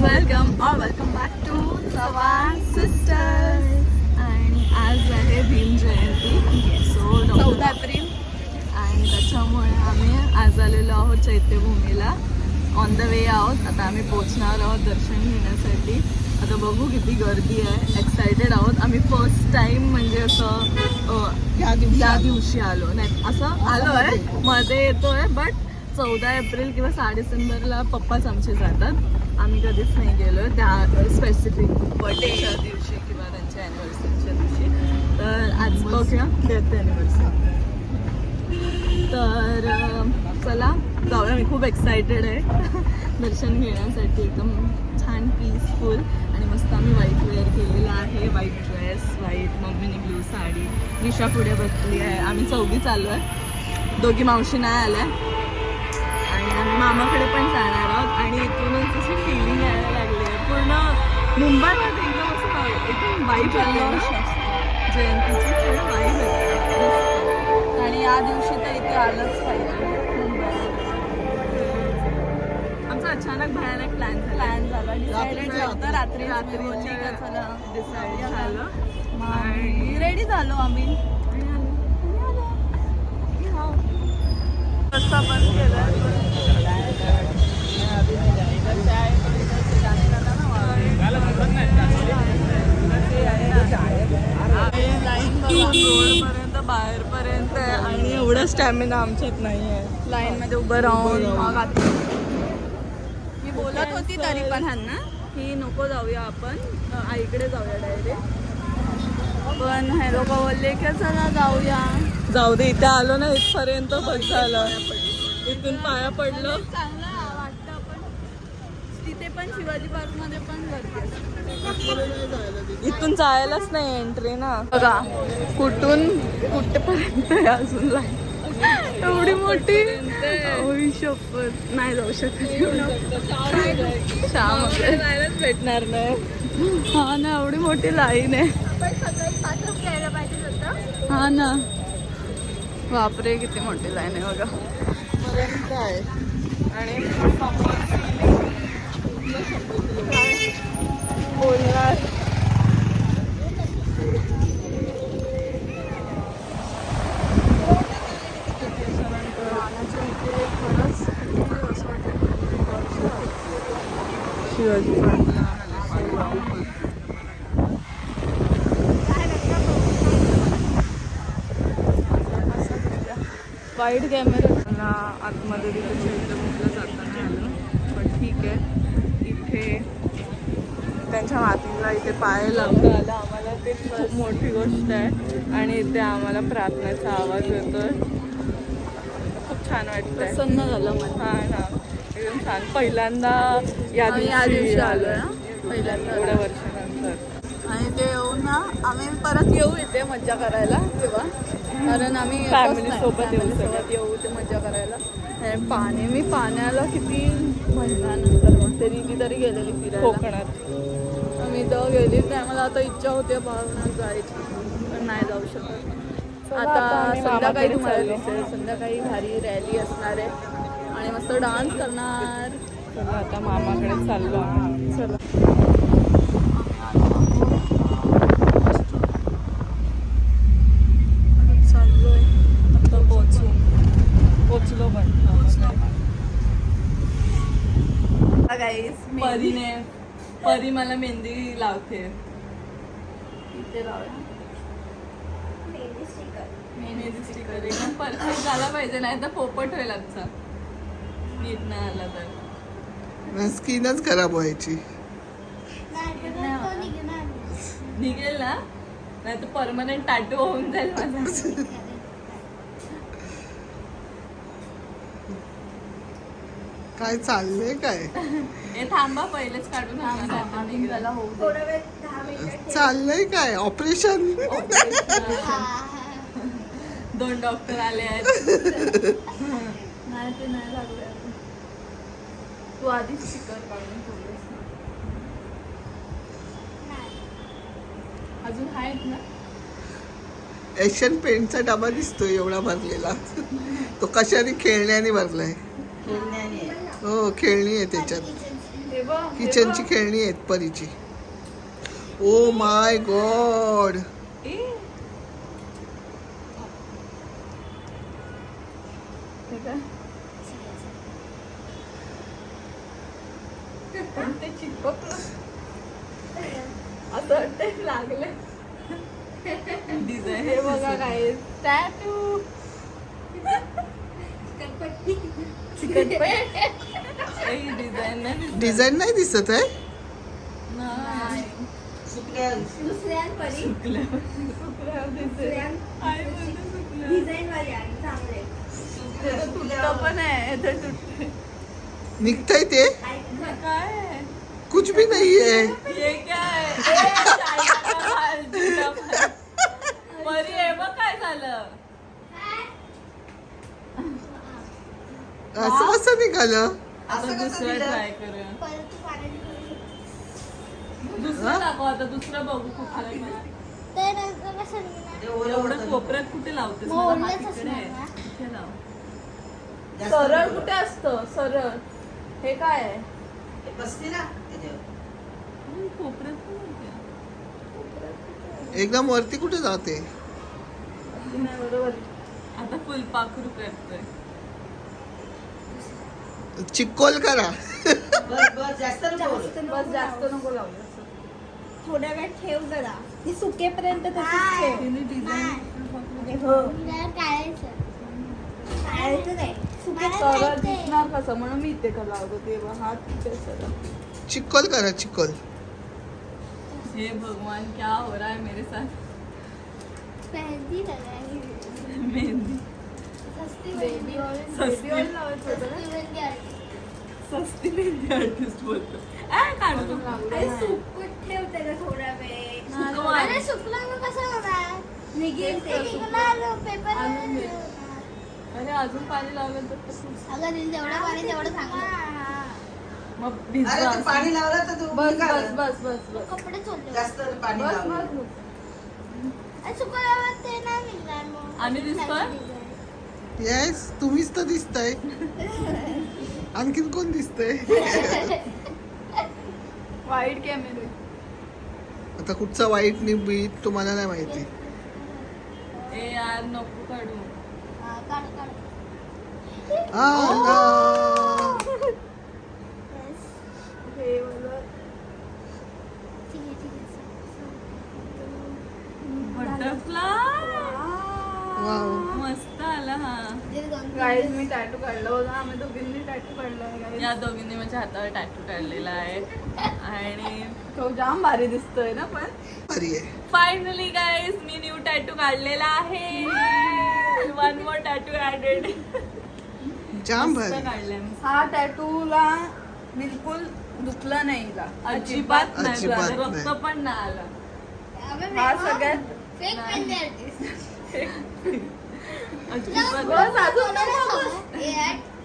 Welcome और welcome back to Chavan sisters आणि आज आहे भीम जयंती सो चौदा एप्रिल. आणि त्याच्यामुळे आम्ही आज आलेलो आहोत चैत्यभूमीला. ऑन द वे आहोत आता आम्ही पोचणार आहोत दर्शन घेण्यासाठी. आता बघू किती गर्दी आहे. एक्सायटेड आहोत. आम्ही फर्स्ट टाइम म्हणजे असं या दिवशी आलो. नाही असं आलो आहे. मध्ये. येतोय बट चौदा एप्रिल किंवा सहा डिसेंबरला पप्पाच आमचे जातात. आम्ही कधीच नाही गेलो. त्या स्पेसिफिक बर्थडेच्या दिवशी किंवा त्यांच्या अॅनिव्हर्सरीच्या दिवशी. तर आज बघूया डेथ अॅनिव्हर्सरी तर चला जाऊया. मी खूप एक्सायटेड आहे. दर्शन घेण्यासाठी एकदम छान पीसफुल आणि मस्त आम्ही व्हाईट वेअर केलेला आहे. व्हाईट ड्रेस व्हाईट मम्मीने ब्लू साडी. दिशा पुढे बसली आहे. आम्ही चौघी चालू आहे दोघी मावशी नाही आल्या. आणि आम्ही मामाकडे पण जाणार आहोत आणि इथूनच अशी फिलिंग यायला लागली आहे. पूर्ण मुंबईमध्ये एकदम असं एकदम वाईट आलं जयंतीची पूर्ण वाईट येते आणि या दिवशी तर इथे आलंच पाहिजे. आमचा अचानक भयानक प्लॅन प्लॅन झाला. डिसाइडेड होतं रात्री. रात्री झालं. आणि- रेडी झालो आम्ही. रस्ता बंद रोडपर्यंत बाहेरपर्यंत आहे आणि एवढा स्टॅमिना आमच्यात नाही आहे लाईन मध्ये उभं राहून मग आता मी बोलत होती तरी पण ह्यांना की नको जाऊया आपण आईकडे जाऊया डायरेक्ट पण हे लोक बोलले की चला जाऊया जाऊ दे इथे आलो ना इथपर्यंत बस झालं. इथून पाया पडलं चांगलं वाटतं आपण तिथे पण शिवाजी पार्कमध्ये पण गर्दी असते. इथून जायलाच नाही एंट्री ना. बघा कुठून कुठेपर्यंत अजून लाईन एवढी मोठी? ओही शपथ. नाही जाऊ शकत श्याम जायलाच भेटणार नाही. हा ना एवढी मोठी लाईन आहे. हा ना. बापरे किती मोठी लाईन आहे बघा. आहे. आणि शिवाजी वाईट कॅमेरा आतमध्ये तिथे त्यांच्या मातीला इथे पाय लावता आला आम्हाला ते खूप मोठी गोष्ट आहे. आणि इथे आम्हाला प्रार्थनेचा आवाज येतोय. खूप छान वाटतंय. प्रसन्न झालं मला हा ना एकदम छान. पहिल्यांदा या दिवशी आलोय. पहिल्यांदा. एवढ्या वर्षानंतर. आणि ते येऊन ना आम्ही परत येऊ इथे मज्जा करायला तेव्हा. कारण आम्ही नाही. सोबत येऊ. सोबत येऊ ते मज्जा करायला. आणि पाणी मी पाण्याला किती महिन्यानंतर मग. तरी कितीतरी गेलेली फिरायला. कोकणात. तर गेली मला आता इच्छा होते भावना जायची. पण नाही जाऊ शकत. आता संध्याकाळी तुम्हाला. दिसेल. संध्याकाळी भारी रॅली असणार आहे. आणि मस्त डान्स करणार. आता मामाकडे चाललो चला. पोचलो पण. गाईस परीने परी मला मेहंदी लावते. इथे लावूया. मेहंदी स्टिकर एकदम परफेक्ट झाला पाहिजे नाही तर पोपट होईल आजचा नीट नाही आला तर. स्किनच खराब व्हायची. निघेल ना? नाही तर परमनंट टाटू होऊन जाईल माझा. काय चाललंय काय? हे थांबा पहिलेच काढून. चाललंय काय? ऑपरेशन दोन डॉक्टर आले आहेत. नाही ते नाही लागले अजून. तू आधीच स्टिकर काढून ठेवलेस. अजून आहेत ना? एशियन पेंटचा डबा दिसतोय एवढा भरलेला. तो कशाने खेळण्याने भरलाय? खेळण्याने. हो खेळणी आहे त्याच्यात. किचनची. खेळणी आहेत परीची. Oh my God. हे असं वाटतंय लागले डिझाईन हे बघा काय टॅटू डिझाईन नाही दिसत. आहे? आहे निघतंय ते? काय आहे? कुछ भी नाही आहे. हे काय ए, चायना माल, जुना माल. परी हे बघ काय झालं. असं कसं निघालं? आता दुसरं ट्राय करूया. दुसरं दाखव आता दुसरं बघू? एवढं कोपऱ्यात कुठे लावतेस? मला आहे. ना? इथे लाव. सरळ कुठे असतं? सरळ. हे काय आहे? हम्म, कोपऱ्यात पण होते. एकदम वरती कुठे जाते? नाही बरोबर आता फुलपाखरू करतोय. चिक्कोल करा जास्त बस जास्त नको लावू. थोड्या वेळ ठेव जरा. ती सुकेपर्यंत दिसणार कसं? म्हणून मी इथे का लावतो. हात चिक्कोल करा चिक्कोल. हे भगवान क्या हो रहा है मेरे साथ? मेहंदी. बेबी मेहंदी ऑइल सस्ती. बेबी ऑइल लावायचं होतं ना सस्ती मेहंदी आली. सस्ती मेहंदी आर्टिस्ट बोलतो अरे नाही. सुकून ठेव त्याला थोडा वेळ सुकवा. अरे सुकला मग कसं होणार निघेल ते तेच तर निघणार पेपर आणून दे. अरे अजून पाणी लावलं तर? अगं तिने जेवढं पाणी तेवढं चांगलं मग अरे भिजवा ते पाणी लावलं तर तू बस. बस बस बस बस कपडे चोरले जास्त पाणी बस लावलं बस बस. अरे सुकल्यावर ते नाही निघणार मग आम्ही दिसतोय? येस तुम्हीच तर दिसताय. आणखीन कोण दिसतंय? वाईट कॅमेरे आता कुठचा वाईट निबीत तुम्हाला नाही माहिती. ए यार नको काढू. हा, काढ काढ. आ, ना. Yes. हे मला ठीक आहे ठीक आहे. बटरफ्लाय. मस्त आला हा. गाईज मी टॅटू काढला होता. आम्ही दोघींनी टॅटू काढला आहे. या दोघींनी माझ्या हातावर टॅटू काढलेला आहे. आणि तो जाम भारी दिसतोय ना पण? भारी आहे. फायनली गाईज मी न्यू टॅटू काढलेला आहे. वन मोर टॅटू ऍडेड जाम भारी. काढलाय मी. हा टॅटूला बिलकुल दुखलं नाही हिला. अजिबात नाही अजिबात झालं. रक्त नाही. पण नाही आलं. हा सगळ्यात फेक पेन आर्टिस्ट अजिबात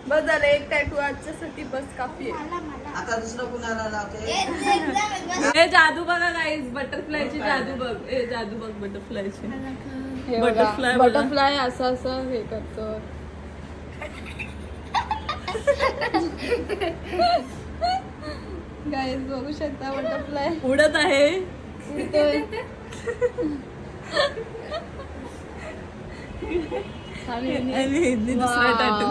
बस झालं एक टॅटू आजच्यासाठी बस काफी आहे. आता दुसरं कुणाला लावते? ए जादू बघा गाईज बटरफ्लायची जादू बघ. ए जादू बघ बटरफ्लायची बघा. बटरफ्लाय असं असं हे करतो. गाईज बघू शकता बटरफ्लाय उडत आहे. उडतोय. आणि हिने दुसरा. टॅटू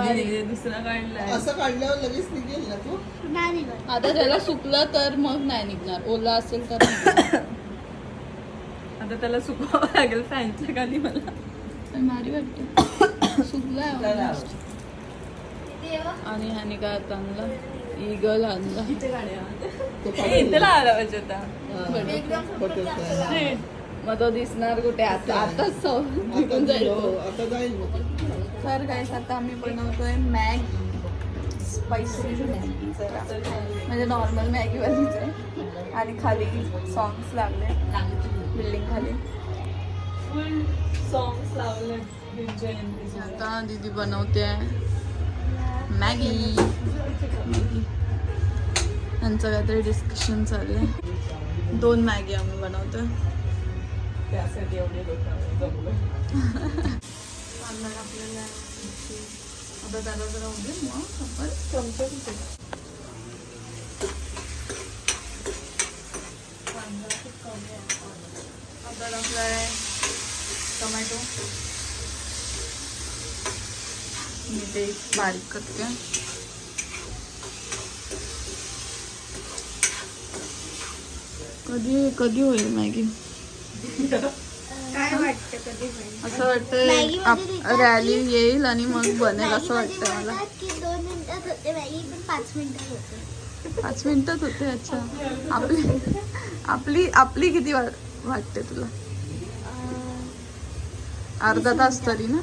आणि दुसरा काढलाय. असं काढल्यावर लगेच निघेल ना तू? नाही निघत. आता त्याला सुकलं तर मग नाही निघणार. ओला असेल तर. आता त्याला सुकवावं लागेल फॅनच्या खाली मला. पण भारी वाटते? आणि ह्याने काय आता आणलं? इगल आणला. इथे लावायला पाहिजे होता. मग तो दिसणार कुठे? आता आताच निघून जाईल तो. हो, आता जाईल मग. तर गाईस आता आम्ही बनवतोय मॅग. स्पायसी म्हणजे नॉर्मल मॅगीवालीच आहे. आणि खाली सॉंग्स लागले बिल्डिंग खाली. फुल सॉंग्स लावले. आता दीदी बनवते मॅगी. मॅगी यांचं काहीतरी डिस्कशन चालू आहे. दोन मॅगी आम्ही बनवतोय. त्यासाठी एवढे लोक जमले आपल्याला आता त्याला जरा उघडे मग आपण आता टाकलाय टोमॅटो. मी ते बारीक करते. कधी कधी होईल मॅगी? काय वाटतं कधी? असं वाटतं रॅली येईल. आणि मग बनेल असं वाटतं मला. की दोन मिनिटात होते मॅगी पण पाच मिनिटात होते. पाच मिनिटात होते अच्छा. आपली आपली आपली किती वाटते तुला? अर्धा तास तरी ना?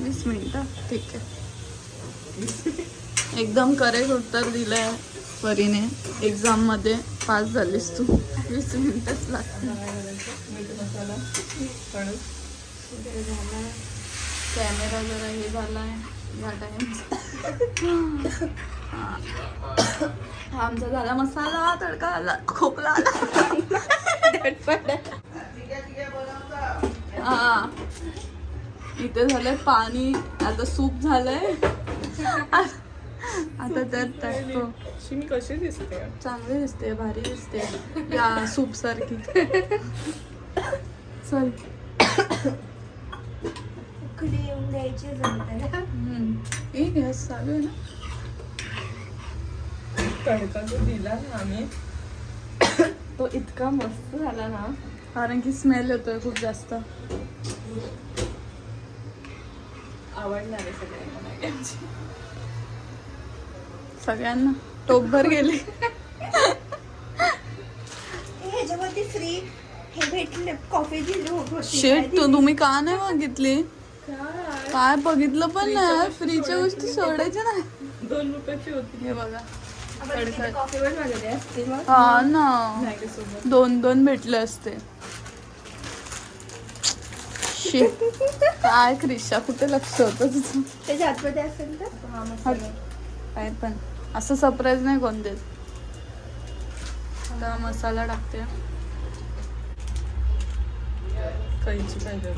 वीस मिनिटं? ठीक आहे. एकदम करेक्ट उत्तर दिलंय परीने एक्झाममध्ये पास झालीस तू. वीस मिनिटच लागतील कॅमेरा जरा हे झालाय या टाइम हा आमचा झाला मसाला तडका आला खोकला आला हा इथे झालंय पाणी आता सूप झालंय. आता त्यात टाकतो. मी. कशी दिसते? चांगली दिसते भारी दिसते. या सूप सारखी. चल. उकडी येऊन द्यायची. ए गॅस चालू आहे ना. तडका जो दिला ना आम्ही तो इतका मस्त झाला ना. कारण की स्मेल येतोय खूप जास्त. आवडणार आहे सगळ्यांना. सगळ्यांना. टोपभर गेले. ह्याच्यावरती फ्री हे भेटले कॉफी दिली होती. शेट तू तुम्ही का नाही बघितली काय? बघितलं पण नाही. फ्रीच्या गोष्टी सोडायच्या नाही. दोन रुपयाची होती. हे बघा. हा ना. दोन दोन भेटले असते. काय क्रिशा? कुठे लक्ष होतं तुझं? त्याच्या आतमध्ये असेल तर? हा. काय पण. असं सरप्राईज नाही कोण देत. आता मसाला टाकते. कैची पाहिजे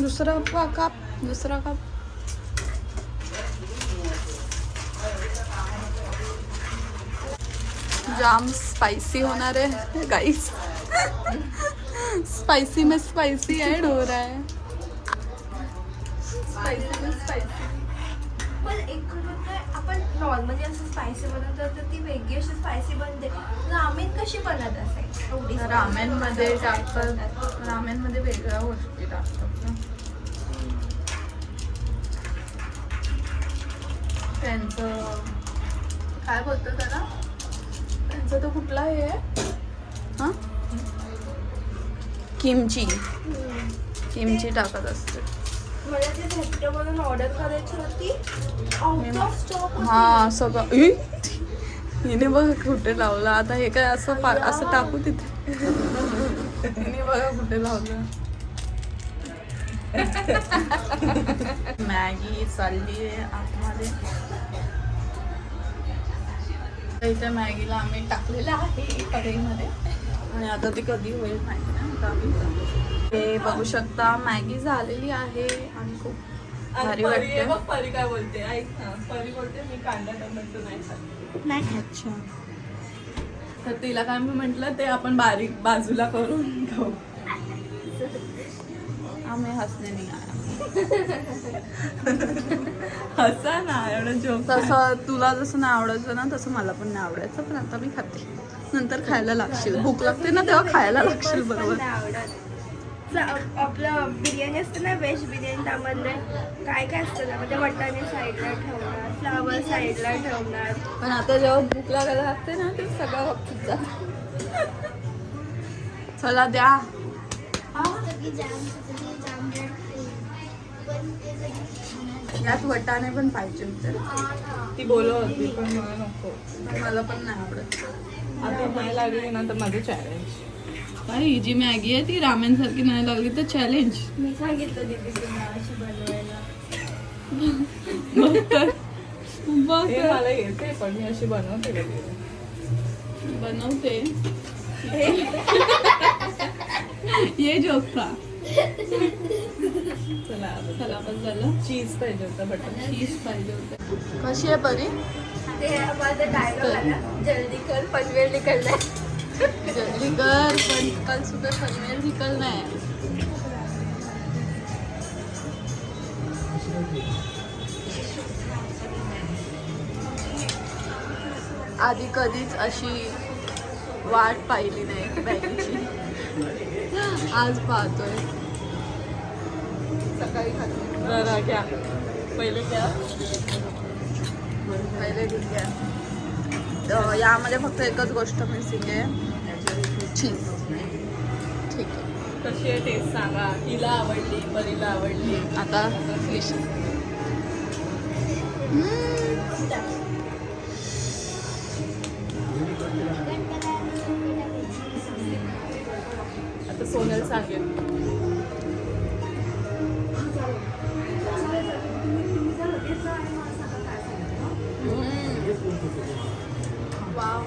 दुसरा काप दुसरा काप जाम स्पाइसी होणार आहे गाईस स्पाइसी में स्पाइसी ॲड हो रहा है. पण एक गोष्ट काय, आपण नॉर्मली असं स्पायसी बनवतो तर ती वेगळी अशी स्पायसी बनते. रामेन कशी बनत असेल एवढी रामेन मध्ये टाकतात रामेन मध्ये वेगळ्या गोष्टी टाकतात ना. त्यांचं काय बोलतो त्याला? त्यांचं तो कुठला हे? आहे हा? किमची. किमची टाकत असते. मला ती झेप्टो ऑर्डर करायची होती. आउट ऑफ स्टॉक हा सगळं. ई! हिने बघ कुठे लावलं. आता हे काय असं पा- असं टाकू तिथे. हिने बघा कुठे लावलं. मॅगी चालली आहे आतमध्ये. तर इथे मॅगीला आम्ही टाकलेलं आहे कढईमध्ये. आणि आता ती कधी होईल माहिती नाही. आता आम्ही. हे बघू शकता मॅगी झालेली आहे आणि खूप भारी वाटते बघ परी काय बोलते. ऐक ना परी बोलते मी कांदा टोमॅटो नाही खात. नाही अच्छा. तर तिला काय मी म्हटलं ते आपण बारीक बाजूला करून खाऊ. आम्ही हसणे नाही. हसा ना एवढं जोक तसं तुला जसं नाही आवडायचं ना तसं मला पण नाही आवडायचं पण आता मी खाते. नंतर खायला लागशील. भूक लागते ना तेव्हा खायला लागशील बरोबर. आपलं बिर्याणी असते ना व्हेज बिर्याणी त्यामध्ये काय काय असतं ना म्हणजे वाटाणे साईडला ठेवणार फ्लावर साईडला ठेवणार. पण आता जेव्हा भूक लागायला लागते ना ते सगळं बाबतीत जात. चला द्या. यात वटाणे पण पाहिजे होते. ती बोलत होती पण मला नको. मला पण नाही आवडत. आता नाही लागली ना तर माझं चॅलेंज काय ही जी मॅगी आहे ती रामेन सारखी नाही लागली तर चॅलेंज मी सांगितलं दीदी तुम्हाला अशी बनवायला. बघ. हे. मला येते पण मी अशी बनवते बनवते. ये जोक था चला चला बस झालं. चीज पाहिजे होतं बटर चीज पाहिजे होतं. कशी आहे बरी ते माझा डायलॉग आला जल्दी कर पनवेल निकललाय जल्दी कर पण कल सुबह पनवेल निकलना है आधी कधीच अशी वाट पाहिली नाही आज पाहतोय. सकाळी खाते. घ्या. पहिले घ्या. पहिले घ्या. यामध्ये फक्त एकच गोष्ट मिसिंग आहे. चीज ठीक आहे. कशी आहे टेस्ट सांगा. हिला आवडली परीला आवडली. आता फिश आता सोनल सांगेल.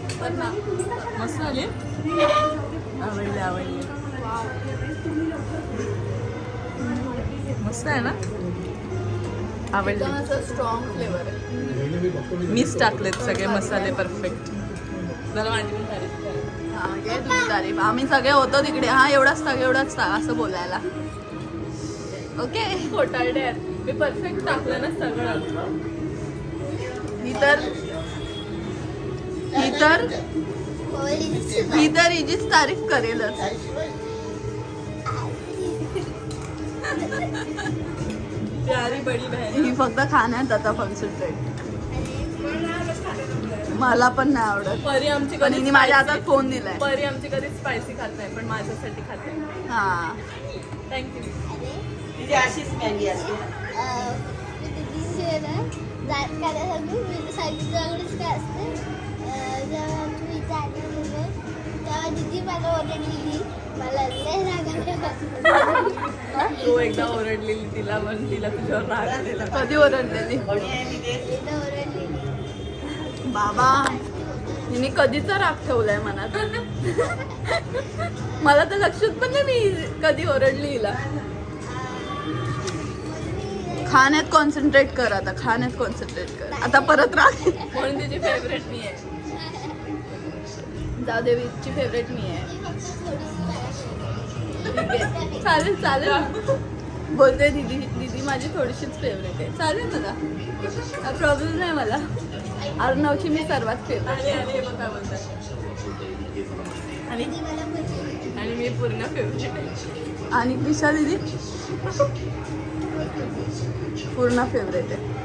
मस्त आली आवडली आवडली. मस्त आहे ना? आवडली. स्ट्रॉंग फ्लेवर आहे मीच टाकलेत सगळे मसाले परफेक्ट जरा माझी पण तारीफ. हा तुझी तारीफ. आम्ही सगळे होतो तिकडे. हा एवढाच टाक एवढाच टाक असं बोलायला. ओके. खोटारडे मी परफेक्ट टाकलं ना सगळं. ही तर ही तर ही तर हिचीच तारीफ करेलच. प्यारी बडी बहन. ही फक्त खाण्यात आता कॉन्सन्ट्रेट मला पण नाही आवडत. परी आमची पण कधी हिने माझ्या हातात फोन दिलाय. परी आमची कधी स्पायसी खात नाही पण माझ्यासाठी खाते हा. थँक्यू तिची अशीच मॅगी असते? जेव्हा तुम्ही इथे आले मुंबई तेव्हा दिदी मला ओरडलेली मला लय राग आला. तू एकदा ओरडलेली तिला म्हणून तिला तुझ्यावर राग आलेला. कधी एकदा ओरडलेली? बाबा हिने कधीचा राग ठेवलाय मनात? मला तर लक्षात पण नाही मी कधी ओरडली हिला. खाण्यात कॉन्सन्ट्रेट कर आता खाण्यात कॉन्सन्ट्रेट कर. आता परत राग. म्हणून तिची फेवरेट मी आहे जाऊ देवीची फेवरेट मी आहे. चालेल चालेल. बोलते दीदी दीदी माझी थोडीशीच फेवरेट आहे. चालेल मला प्रॉब्लेम नाही मला. अर्णवची मी सर्वात फेवरेट आणि आणि? मी पूर्ण फेवरेट आणि दिशा दीदी? पूर्ण फेवरेट आहे.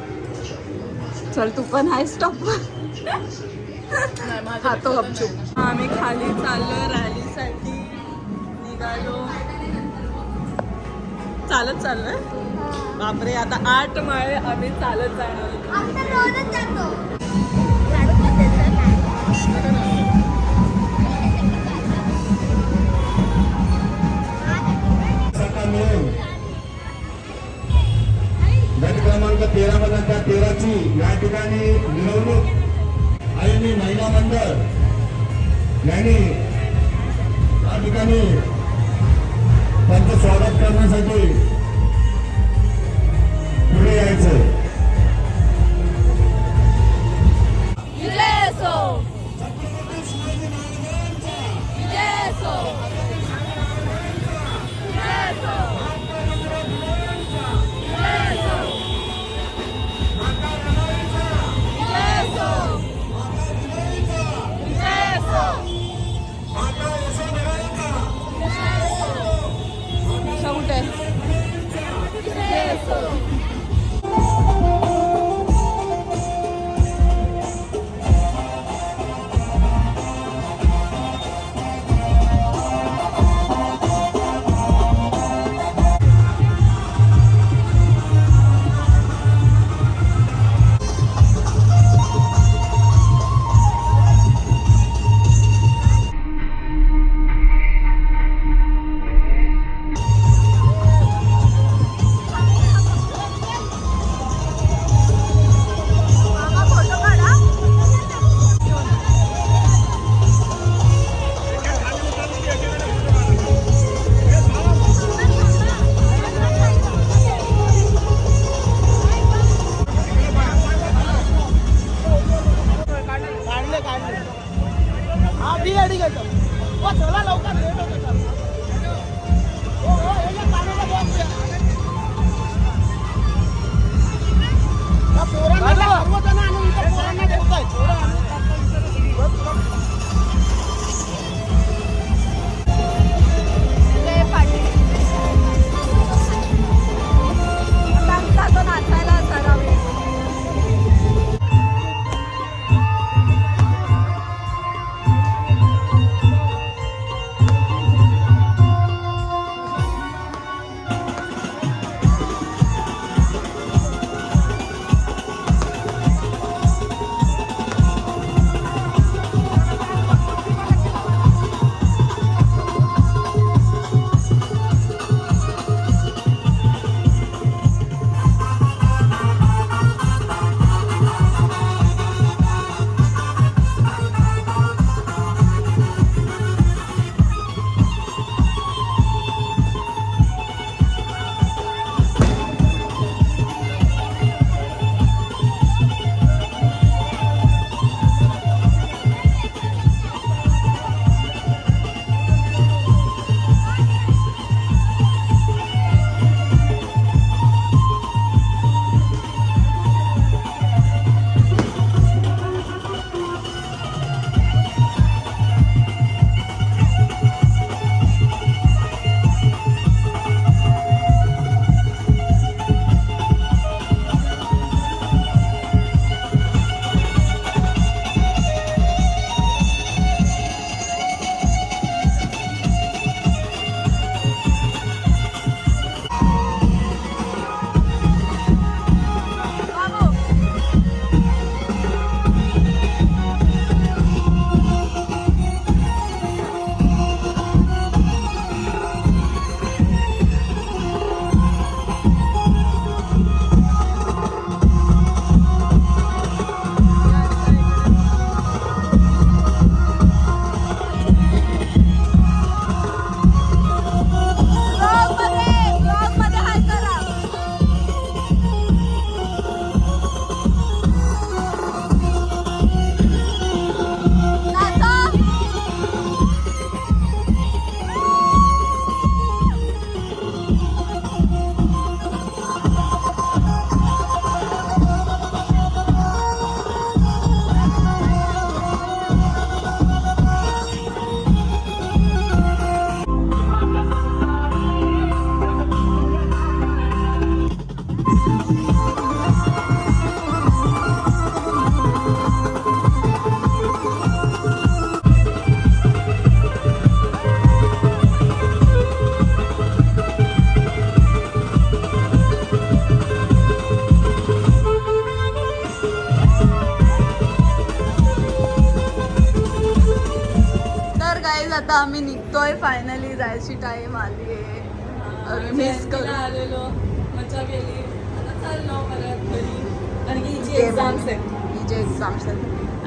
चल तू पण आहे स्टॉप खातो गपचूप आम्ही खाली चाललो रॅलीसाठी निघालो. चालत चाललोय बापरे आता आठ माळे आम्ही चालत जाणार. क्रमांक तेरा मधून त्या तेराची. या ठिकाणी मिरवणूक आणि महिला मंडळ. यांनी या ठिकाणी त्यांचं स्वागत करण्यासाठी पुढे यायचं.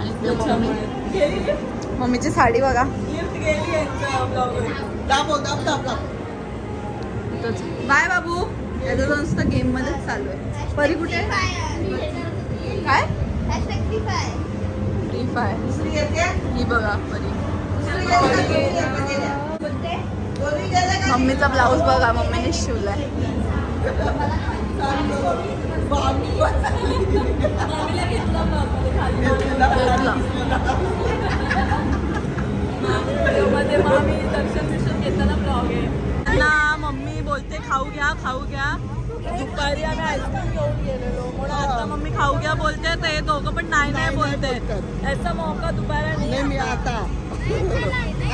आणि मम्मीची साडी बघा. बाय बाबू. याचं तर नुसतं गेम मध्येच चालू आहे. परी कुठे काय? फ्री फाय दुसरी येते? ही बघा परी. मम्मीचा ब्लाऊज बघा मम्मीने शिवलाय. मामीला घेतला मध्ये मामी दर्शन बिर्शन घेताना ब्लॉग आहे ना मम्मी बोलते खाऊ घ्या खाऊ घ्या दुपारी आम्ही आईस्क्रीम घेऊन गेलेलो. म्हणून आता मम्मी खाऊ घ्या बोलते दोघं पण नाही नाही बोलते. ऐसा मौका दोबारा नाही मी आता.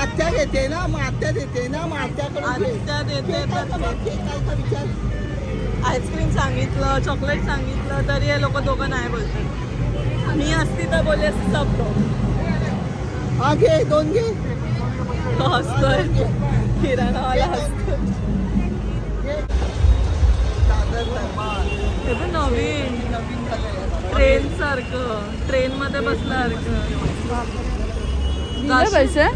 आत्या देते ना मग आत्या देते ना मग आत्याकडून आत्या देते विचार. आईस्क्रीम सांगितलं चॉकलेट सांगितलं तरी हे लोक दोघं नाही बोलतात. मी असती तर बोलले असते सब लोक हा घे दोन घे. तो हसतोय. किराणावाला हसतोय. हे पण नवीन. ट्रेन सारखं. ट्रेन मध्ये बसल्यासारखं पैसे?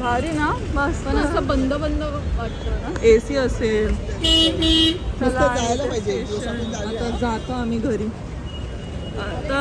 भारी ना? मस्त. पण असं बंद बंद वाटतं ना? एसी असेल. नुसतं जायला पाहिजे. एक दिवस आपण जाऊया. आता जातो आम्ही घरी. आता